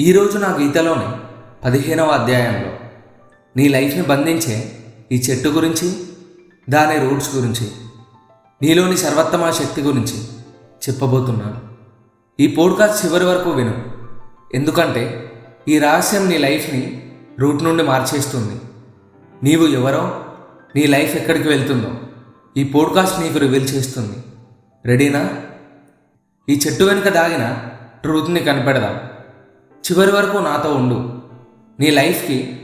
ఈరోజు నా గీతలోని పదిహేనవ అధ్యాయంలో నీ లైఫ్ని బంధించే ఈ చెట్టు గురించి దాని రూట్స్ గురించి నీలోని సర్వోత్తమ శక్తి గురించి చెప్పబోతున్నాను. ఈ పోడ్కాస్ట్ చివరి వరకు విను. ఎందుకంటే ఈ రహస్యం నీ లైఫ్ని రూట్ నుండి మార్చేస్తుంది. నీవు ఎవరో నీ లైఫ్ ఎక్కడికి వెళ్తుందో ఈ పోడ్కాస్ట్ నీకు రివీల్ చేస్తుంది. రెడీనా? ఈ చెట్టు వెనుక దాగిన ట్రూత్ని కనిపెడదాం. చివరి వరకు నాతో ఉండు. నీ లైఫ్కి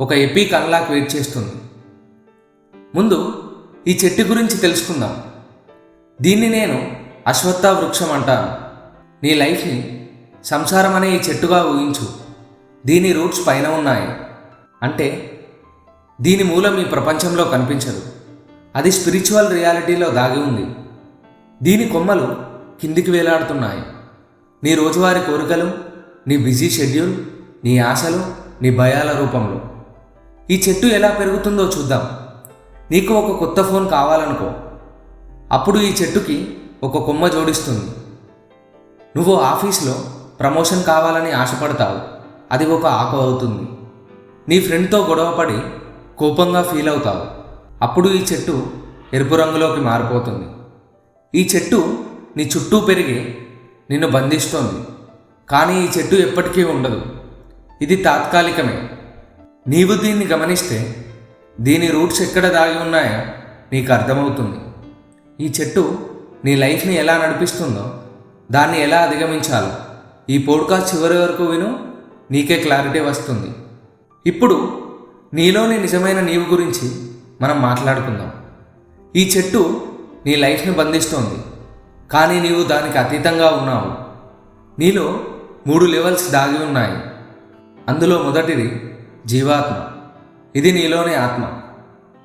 ఒక ఎపిక్ అన్లాక్ వెయిట్ చేస్తుంది. ముందు ఈ చెట్టు గురించి తెలుసుకుందాం. దీన్ని నేను అశ్వత్థ వృక్షం అంటాను. నీ లైఫ్ని సంసారం అనే ఈ చెట్టుగా ఊహించు. దీని రూట్స్ పైన ఉన్నాయి. అంటే దీని మూలం ఈ ప్రపంచంలో కనిపించదు. అది స్పిరిచువల్ రియాలిటీలో దాగి ఉంది. దీని కొమ్మలు కిందికి వేలాడుతున్నాయి. నీ రోజువారీ కోరికలు నీ బిజీ షెడ్యూల్ నీ ఆశలు నీ భయాల రూపంలో. ఈ చెట్టు ఎలా పెరుగుతుందో చూద్దాం. నీకు ఒక కొత్త ఫోన్ కావాలనుకో. అప్పుడు ఈ చెట్టుకి ఒక కొమ్మ జోడిస్తుంది. నువ్వు ఆఫీస్లో ప్రమోషన్ కావాలని ఆశపడతావు. అది ఒక ఆకు అవుతుంది. నీ ఫ్రెండ్తో గొడవపడి కోపంగా ఫీల్ అవుతావు. అప్పుడు ఈ చెట్టు ఎరుపు రంగులోకి మారిపోతుంది. ఈ చెట్టు నీ చుట్టూ పెరిగి నిన్ను బంధిస్తోంది. కానీ ఈ చెట్టు ఎప్పటికీ ఉండదు. ఇది తాత్కాలికమే. నీవు దీన్ని గమనిస్తే దీని రూట్స్ ఎక్కడ దాగి ఉన్నాయో నీకు అర్థమవుతుంది. ఈ చెట్టు నీ లైఫ్ని ఎలా నడిపిస్తుందో దాన్ని ఎలా అధిగమించాలో ఈ పోడ్కాస్ట్ చివరి వరకు విను నీకే క్లారిటీ వస్తుంది. ఇప్పుడు నీలోని నిజమైన నీవు గురించి మనం మాట్లాడుకుందాం. ఈ చెట్టు నీ లైఫ్ని బంధిస్తోంది కానీ నీవు దానికి అతీతంగా ఉన్నావు. నీలో మూడు లెవెల్స్ దాగి ఉన్నాయి. అందులో మొదటిది జీవాత్మ. ఇది నీలోని ఆత్మ.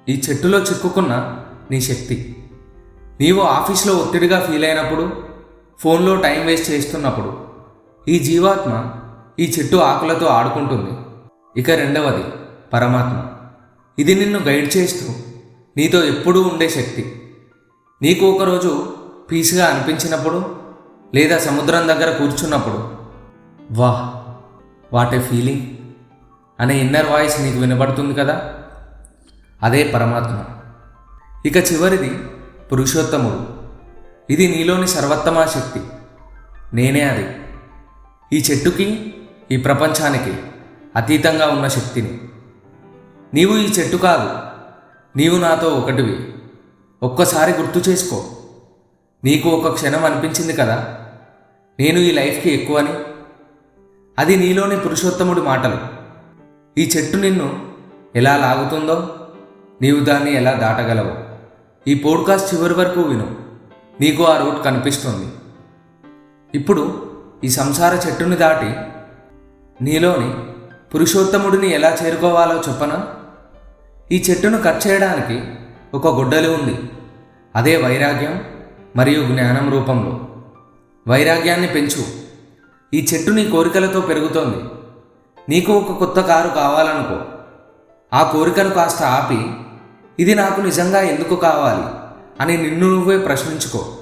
ఈ చెట్టులో చిక్కుకున్న నీ శక్తి. నీవు ఆఫీస్లో ఒత్తిడిగా ఫీల్ అయినప్పుడు ఫోన్లో టైం వేస్ట్ చేస్తున్నప్పుడు ఈ జీవాత్మ ఈ చెట్టు ఆకులతో ఆడుకుంటుంది. ఇక రెండవది పరమాత్మ. ఇది నిన్ను గైడ్ చేస్తూ నీతో ఎప్పుడూ ఉండే శక్తి. నీకు ఒకరోజు పీస్గా అనిపించినప్పుడు లేదా సముద్రం దగ్గర కూర్చున్నప్పుడు వాహ్ వాట్ ఏ ఫీలింగ్. అనే ఇన్నర్ వాయిస్ నీకు వినబడుతుంది కదా? అదే పరమాత్మ. ఇక చివరిది పురుషోత్తముడు. ఇది నీలోని సర్వోత్తమా శక్తి. నేనే అది. ఈ చెట్టుకి ఈ ప్రపంచానికి అతీతంగా ఉన్న శక్తిని. నీవు ఈ చెట్టు కాదు. నీవు నాతో ఒకటివి. ఒక్కసారి గుర్తు చేసుకో. నీకు ఒక క్షణం అనిపించింది కదా? నేను ఈ లైఫ్కి ఎక్కువని? అది నీలోని పురుషోత్తముడి మాటలు. ఈ చెట్టు నిన్ను ఎలా లాగుతుందో నీవు దాన్ని ఎలా దాటగలవు ఈ పోడ్కాస్ట్ చివరి వరకు విను. నీకు ఆ రూట్ కనిపిస్తుంది. ఇప్పుడు ఈ సంసార చెట్టుని దాటి నీలోని పురుషోత్తముడిని ఎలా చేరుకోవాలో చెప్పనా? ఈ చెట్టును కట్ చేయడానికి ఒక గుడ్డలి ఉంది. అదే వైరాగ్యం మరియు జ్ఞానం రూపంలో. వైరాగ్యాన్ని పెంచు. ఈ చెట్టు నీ కోరికలతో పెరుగుతోంది. నీకు ఒక కొత్త కారు కావాలనుకో. ఆ కోరికను కాస్త ఆపి ఇది నాకు నిజంగా ఎందుకు కావాలి అని నిన్ను నువ్వే ప్రశ్నించుకో.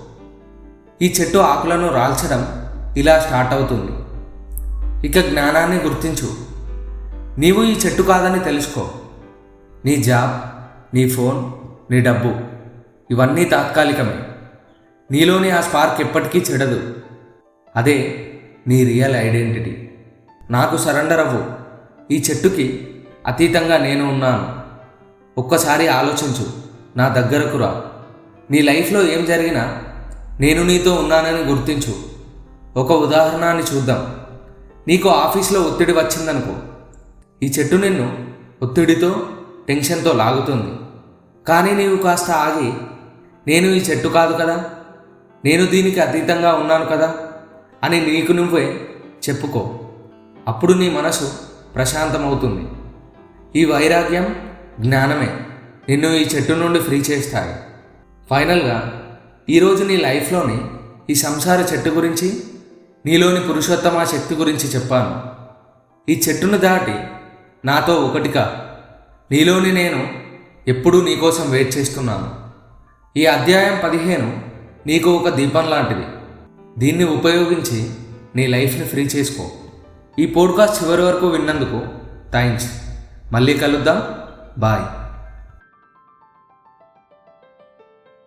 ఈ చెట్టు ఆకులను రాల్చడం ఇలా స్టార్ట్ అవుతుంది. ఇక జ్ఞానాన్ని గుర్తించు. నీవు ఈ చెట్టు కాదని తెలుసుకో. నీ జాబ్ నీ ఫోన్ నీ డబ్బు ఇవన్నీ తాత్కాలికమే. నీలోని ఆ స్పార్క్ ఎప్పటికీ చెడదు. అదే నీ రియల్ ఐడెంటిటీ నాకు సరెండర్ అవ్వు. ఈ చెట్టుకి అతీతంగా నేను ఉన్నాను. ఒక్కసారి ఆలోచించు. నా దగ్గరకు రా. నీ లైఫ్లో ఏం జరిగినా నేను నీతో ఉన్నానని గుర్తించు. ఒక ఉదాహరణని చూద్దాం. నీకు ఆఫీస్లో ఒత్తిడి వచ్చిందనుకో. ఈ చెట్టు నిన్ను ఒత్తిడితో టెన్షన్తో లాగుతుంది. కానీ నీవు కాస్త ఆగి నేను ఈ చెట్టు కాదు కదా? నేను దీనికి అతీతంగా ఉన్నాను కదా? అని నీకు నువ్వే చెప్పుకో. అప్పుడు నీ మనసు ప్రశాంతమవుతుంది. ఈ వైరాగ్యం జ్ఞానమే. నిన్ను ఈ చెట్టు నుండి ఫ్రీ చేస్తాయి. ఫైనల్గా ఈరోజు నీ లైఫ్లోని ఈ సంసార చెట్టు గురించి నీలోని పురుషోత్తమ శక్తి గురించి చెప్పాను. ఈ చెట్టును దాటి నాతో ఒకటిగా నీలోని నేను ఎప్పుడూ నీకోసం వెయిట్ చేస్తున్నాను. ఈ అధ్యాయం పదిహేను నీకు ఒక దీపం లాంటిది. దీన్ని ఉపయోగించి నీ లైఫ్ని ఫ్రీ చేసుకో. ఈ పోడ్కాస్ట్ చివరి వరకు విన్నందుకు థ్యాంక్స్ మళ్ళీ కలుద్దాం. బాయ్.